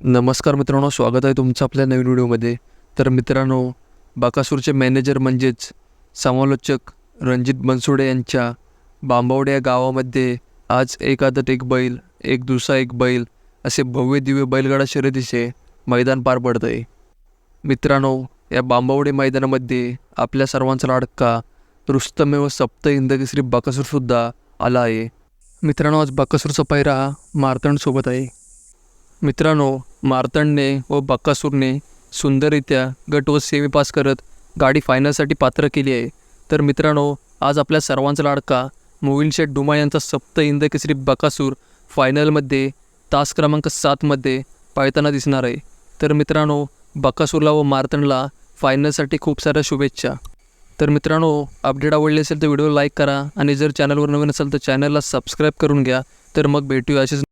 नमस्कार मित्रांनो स्वागत आहे तुमचं आपल्या नवीन व्हिडिओमध्ये. तर मित्रांनो बाकासूरचे मॅनेजर म्हणजेच समालोचक रणजित बनसोडे यांच्या बांबावडे या गावामध्ये आज एक आदत एक बैल एक दुसरा एक बैल असे भव्य दिव्य बैलगाडा शर्यतीचे मैदान पार पडत आहे मित्रांनो या बांबावडे मैदानामध्ये आपल्या सर्वांचा लाडका रुस्तमेव सप्त इंदकेसरी बाकासूरसुद्धा आला आहे. मित्रांनो आज बाकासूरचा पायरा मारतणसोबत मारतंडसोबत आहे. मित्रांनो मार्तंडने व बक्कासूरने सुंदररित्या गट व सेमी पास करत गाडी फायनलसाठी पात्र केली आहे. तर मित्रांनो आज आपल्या सर्वांचा लाडका मोविल शेठ डुमा यांचा सप्त इंद केसरी बकासूर फायनलमध्ये तास क्रमांक सातमध्ये पाळताना दिसणार आहे. तर मित्रांनो बकासूरला व मार्तंडला फायनलसाठी खूप साऱ्या शुभेच्छा. तर मित्रांनो अपडेट आवडले असेल तर व्हिडिओ लाईक करा आणि जर चॅनलवर नवीन असेल तर चॅनलला सबस्क्राईब करून घ्या. तर मग भेटूया असेच